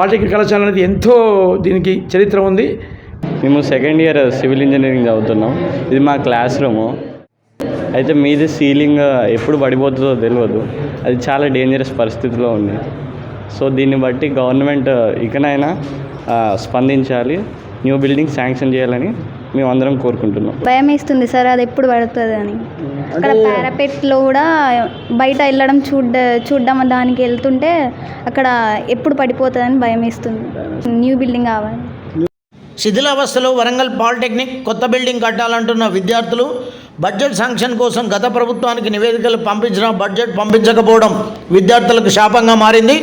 Polytechnic కళాశాల అనేది ఎంతో దీనికి చరిత్ర ఉంది. మేము సెకండ్ ఇయర్ సివిల్ ఇంజనీరింగ్ చదువుతున్నాం. ఇది మా క్లాస్ రూము అయితే మీది సీలింగ్ ఎప్పుడు పడిపోతుందో తెలియదు అది చాలా డేంజరస్ పరిస్థితిలో ఉంది. సో దీన్ని బట్టి గవర్నమెంట్ ఇకనైనా స్పందించాలి. న్యూ బిల్డింగ్ శాంక్షన్ చేయాలని మేము అందరం కోరుకుంటున్నాం. భయం వేస్తుంది సార్ అది ఎప్పుడు పడుతుంది అని. అక్కడ పారాపెట్లో కూడా బయట వెళ్ళడం చూడ చూడడం దానికి వెళ్తుంటే అక్కడ ఎప్పుడు పడిపోతుందని భయం వేస్తుంది న్యూ బిల్డింగ్ కావాలి. శిథిలావస్థలో వరంగల్ పాలిటెక్నిక్ కొత్త బిల్డింగ్ కట్టాలంటున్న విద్యార్థులు బడ్జెట్ శాంక్షన్ కోసం గత ప్రభుత్వానికి నివేదికలు పంపించిన బడ్జెట్ పంపించకపోవడం విద్యార్థులకు శాపంగా మారింది.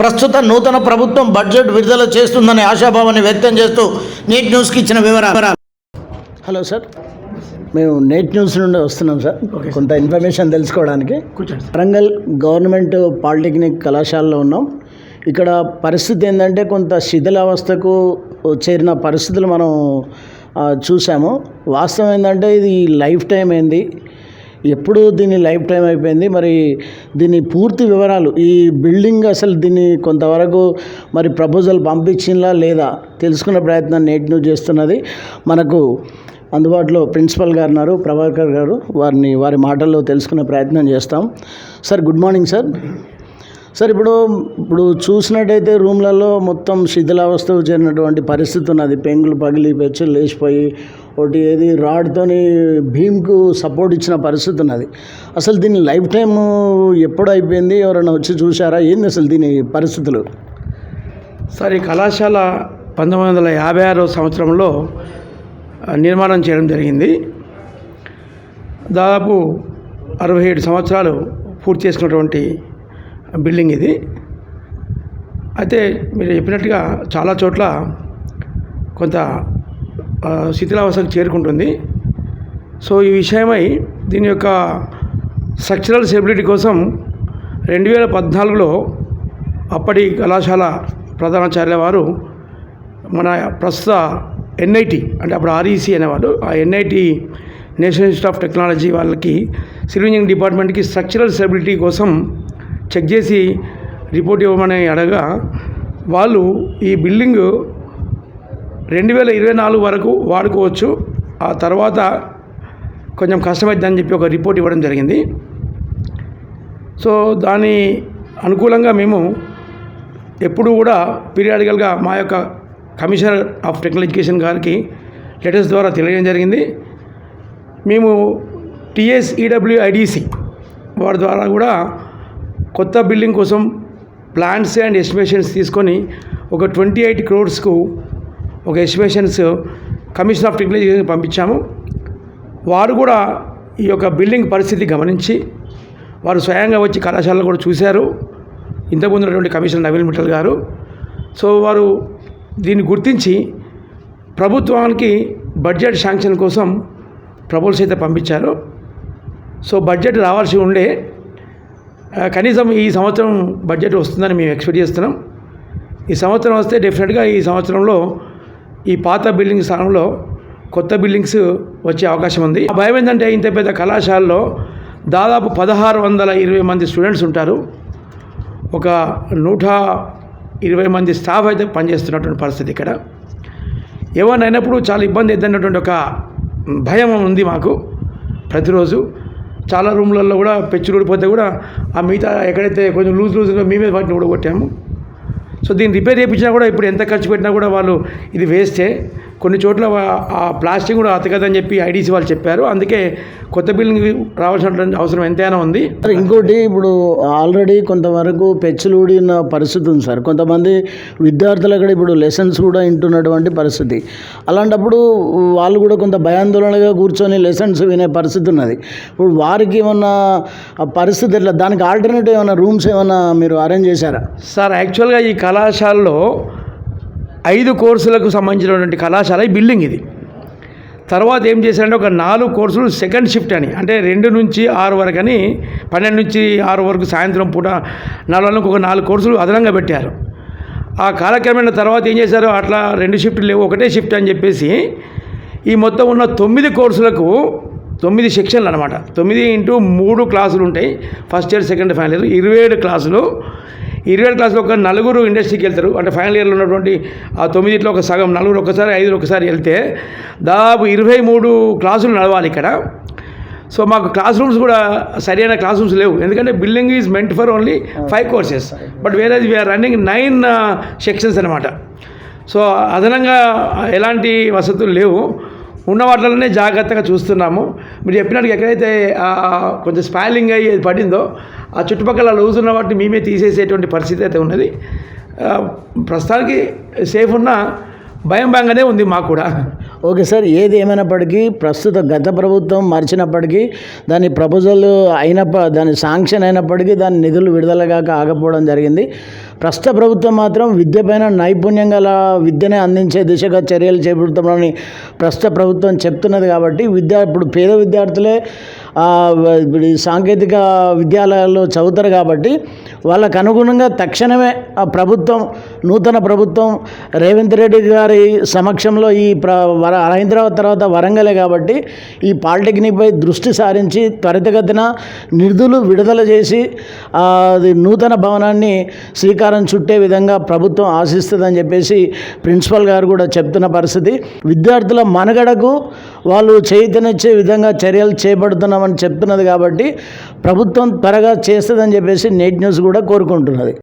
ప్రస్తుత నూతన ప్రభుత్వం బడ్జెట్ విడుదల చేస్తుందనే ఆశాభావాన్ని వ్యక్తం చేస్తూ నీట్ న్యూస్కి ఇచ్చిన వివరాలు. Hello sir. మేము నేట్ న్యూస్ నుండి వస్తున్నాం సార్. కొంత ఇన్ఫర్మేషన్ తెలుసుకోవడానికి. వరంగల్ గవర్నమెంట్ పాలిటెక్నిక్ కళాశాలలో ఉన్నాం. ఇక్కడ పరిస్థితి ఏంటంటే కొంత శిథిలావస్థకు చేరిన పరిస్థితులు మనం చూసాము. వాస్తవం ఏంటంటే ఇది లైఫ్ టైం ఏంది? ఎప్పుడు దీని లైఫ్ టైం అయిపోయింది? మరి దీని పూర్తి వివరాలు ఈ బిల్డింగ్ అసలు దీన్ని కొంతవరకు మరి ప్రపోజల్ పంపించిందా లేదా? తెలుసుకునే ప్రయత్నం నేటి న్యూస్ చేస్తున్నది. మనకు అందుబాటులో ప్రిన్సిపల్ గారు ఉన్నారు ప్రభాకర్ గారు. వారిని వారి మాటల్లో తెలుసుకునే ప్రయత్నం చేస్తాం. Sir good morning sir. Sir ఇప్పుడు ఇప్పుడు చూసినట్టయితే రూమ్లలో మొత్తం శిథిలావస్థ చేరినటువంటి పరిస్థితి ఉన్నది. పెంకులు పగిలి పెచ్చులు లేచిపోయి ఒకటి ఏది రాడ్తోని భీమ్కు సపోర్ట్ ఇచ్చిన పరిస్థితి ఉన్నది. అసలు దీని లైఫ్ టైం ఎప్పుడు అయిపోయింది? ఎవరైనా వచ్చి చూసారా ఏంది అసలు దీని పరిస్థితులు? సార్ ఈ కళాశాల పంతొమ్మిది వందల యాభై ఆరో సంవత్సరంలో నిర్మాణం చేయడం జరిగింది. దాదాపు అరవై ఏడు సంవత్సరాలు పూర్తి చేసుకున్నటువంటి బిల్డింగ్ ఇది. అయితే మీరు చెప్పినట్టుగా చాలా చోట్ల కొంత శిథిలావస్థకు చేరుకుంటుంది. సో ఈ విషయమై దీని యొక్క స్ట్రక్చరల్ స్టెబిలిటీ కోసం రెండు వేల పద్నాలుగులో అప్పటి కళాశాల ప్రధానాచార్య వారు మన ప్రస్తుత ఎన్ఐటి అంటే అప్పుడు ఆర్ఈసి అనేవాళ్ళు. ఆ NIT national institute of technology వాళ్ళకి సివిల్ ఇంజనీరింగ్ డిపార్ట్మెంట్కి స్ట్రక్చరల్ స్టెబిలిటీ కోసం చెక్ చేసి రిపోర్ట్ ఇవ్వమని అడగా వాళ్ళు ఈ బిల్డింగ్ రెండు వేల ఇరవై నాలుగు వరకు వాడుకోవచ్చు. ఆ తర్వాత కొంచెం కష్టమైందని చెప్పి ఒక రిపోర్ట్ ఇవ్వడం జరిగింది. సో దాని అనుకూలంగా మేము ఎప్పుడు కూడా పీరియాడికల్గా మా యొక్క కమిషనర్ ఆఫ్ టెక్నికల్ ఎడ్యుకేషన్ గారికి లెటర్స్ ద్వారా తెలియడం జరిగింది. మేము టీఎస్ఈడబ్ల్యూఐడిసి వారి ద్వారా కూడా కొత్త బిల్డింగ్ కోసం ప్లాన్స్ అండ్ ఎస్టిమేషన్స్ తీసుకొని ఒక ట్వంటీ ఎయిట్ క్రోర్స్కు ఒక ఎస్టిమేషన్స్ కమిషన్ ఆఫ్ టెక్నాలజీ పంపించాము. వారు కూడా ఈ యొక్క బిల్డింగ్ పరిస్థితి గమనించి వారు స్వయంగా వచ్చి కళాశాలలో కూడా చూశారు. ఇంతకుముందు ఉన్నటువంటి కమిషనర్ నవీన్ మిట్టల్ గారు. సో వారు దీన్ని గుర్తించి ప్రభుత్వానికి బడ్జెట్ శాంక్షన్ కోసం ప్రపోజల్స్ అయితే పంపించారు. సో బడ్జెట్ రావాల్సి ఉండే కనీసం ఈ సంవత్సరం బడ్జెట్ వస్తుందని మేము ఎక్స్పెక్ట్ చేస్తున్నాం. ఈ సంవత్సరం వస్తే డెఫినెట్గా ఈ సంవత్సరంలో ఈ పాత బిల్డింగ్ స్థానంలో కొత్త బిల్డింగ్స్ వచ్చే అవకాశం ఉంది. ఆ భయం ఏంటంటే ఇంత పెద్ద కళాశాలలో దాదాపు పదహారు వందల ఇరవై మంది స్టూడెంట్స్ ఉంటారు. ఒక నూట ఇరవై మంది స్టాఫ్ అయితే పనిచేస్తున్నటువంటి పరిస్థితి ఇక్కడ. ఏమన్నా అయినప్పుడు చాలా ఇబ్బంది అవుతున్నటువంటి ఒక భయం ఉంది మాకు ప్రతిరోజు. చాలా రూమ్లలో కూడా పెచ్చులు ఊడిపోతే కూడా ఆ మిగతా ఎక్కడైతే కొంచెం లూజ్ లూజ్ మీ మీద వాటిని కూడా కొట్టాము సో దీన్ని రిపేర్ చేయించినా కూడా ఇప్పుడు ఎంత ఖర్చు పెట్టినా కూడా వాళ్ళు ఇది వేస్టే. కొన్ని చోట్ల ఆ ప్లాస్టిక్ కూడా అతకదని చెప్పి ఐడీసీ వాళ్ళు చెప్పారు. అందుకే కొత్త బిల్డింగ్ రావాల్సినటువంటి అవసరం ఎంతైనా ఉంది. సార్ ఇంకోటి ఇప్పుడు ఆల్రెడీ కొంతవరకు పెచ్చులూడిన పరిస్థితి ఉంది సార్. కొంతమంది విద్యార్థులు అక్కడ ఇప్పుడు లెసన్స్ కూడా వింటున్నటువంటి పరిస్థితి. అలాంటప్పుడు వాళ్ళు కూడా కొంత భయాందోళనగా కూర్చొని లెసన్స్ వినే పరిస్థితి ఉన్నది. ఇప్పుడు వారికి ఏమన్నా పరిస్థితి ఎట్లా? దానికి ఆల్టర్నేటివ్ ఏమైనా రూమ్స్ ఏమైనా మీరు అరేంజ్ చేశారా? సార్ యాక్చువల్గా ఈ కళాశాలలో ఐదు కోర్సులకు సంబంధించినటువంటి కళాశాల ఈ బిల్డింగ్ ఇది. తర్వాత ఏం చేశారంటే ఒక నాలుగు కోర్సులు సెకండ్ షిఫ్ట్ అని అంటే రెండు నుంచి ఆరు వరకు అని పన్నెండు నుంచి ఆరు వరకు సాయంత్రం పూట నాలుగు ఒక నాలుగు కోర్సులు అదనంగా పెట్టారు. ఆ కాలక్రమేణ తర్వాత ఏం చేశారు? అట్లా రెండు షిఫ్ట్లు లేవు ఒకటే షిఫ్ట్ అని చెప్పేసి ఈ మొత్తం ఉన్న తొమ్మిది కోర్సులకు తొమ్మిది సెక్షన్లు అనమాట తొమ్మిది ఇంటూ మూడు క్లాసులు ఉంటాయి first year second final year ఇరవై ఏడు క్లాసులు. ఇరవై క్లాస్లో ఒక నలుగురు ఇండస్ట్రీకి వెళ్తారు. అంటే ఫైనల్ ఇయర్లో ఉన్నటువంటి ఆ తొమ్మిదిట్లో ఒక సగం నలుగురు ఒకసారి ఐదుగురు ఒకసారి వెళ్తే దాదాపు ఇరవై మూడు క్లాసులు నడవాలి ఇక్కడ. సో మాకు క్లాస్ రూమ్స్ కూడా సరైన క్లాస్ రూమ్స్ లేవు. ఎందుకంటే building is meant for only five courses but వేరే వీఆర్ రన్నింగ్ నైన్ సెక్షన్స్ అనమాట సో అదనంగా ఎలాంటి వసతులు లేవు. ఉన్న వాటిలోనే జాగ్రత్తగా చూస్తున్నాము. మీరు చెప్పినట్టు ఎక్కడైతే కొంచెం స్పాయిలింగ్ అయ్యి పడిందో ఆ చుట్టుపక్కల లూజ్ ఉన్న వాటిని మేమే తీసేసేటువంటి పరిస్థితి అయితే ఉన్నది. ప్రస్తుతానికి సేఫ్ ఉన్న భయం భయంగానే ఉంది మాకు కూడా. ఓకే సార్ ఏది ఏమైనప్పటికీ ప్రస్తుత గత ప్రభుత్వం మార్చినప్పటికీ దాని ప్రపోజల్ అయినప్ప దాని శాంక్షన్ అయినప్పటికీ దాని నిధులు విడుదల కాక ఆగపోవడం జరిగింది. ప్రస్తుత ప్రభుత్వం మాత్రం విద్య పైన నైపుణ్యం గల విద్యనే అందించే దిశగా చర్యలు చేపడుతామని ప్రస్తుత ప్రభుత్వం చెప్తున్నది కాబట్టి విద్యా ఇప్పుడు పేద విద్యార్థులే ఇప్పుడు సాంకేతిక విద్యాలయాల్లో చదువుతారు కాబట్టి వాళ్ళకు అనుగుణంగా తక్షణమే ఆ ప్రభుత్వం నూతన ప్రభుత్వం రేవంత్ రెడ్డి గారి సమక్షంలో ఈ ప్ర వర హైదరాబాద్ తర్వాత వరంగలే కాబట్టి ఈ పాలిటెక్నిక్పై దృష్టి సారించి త్వరితగతిన నిధులు విడుదల చేసి అది నూతన భవనాన్ని శ్రీకారం చుట్టే విధంగా ప్రభుత్వం ఆశిస్తుందని చెప్పేసి ప్రిన్సిపల్ గారు కూడా చెప్తున్న పరిస్థితి. విద్యార్థుల మనుగడకు వాళ్ళు చైతన్యచ్చే విధంగా చర్యలు చేపడుతున్నామని చెప్తున్నది కాబట్టి ప్రభుత్వం త్వరగా చేస్తుందని చెప్పేసి నేట్ న్యూస్ కూడా కోరుకుంటున్నది.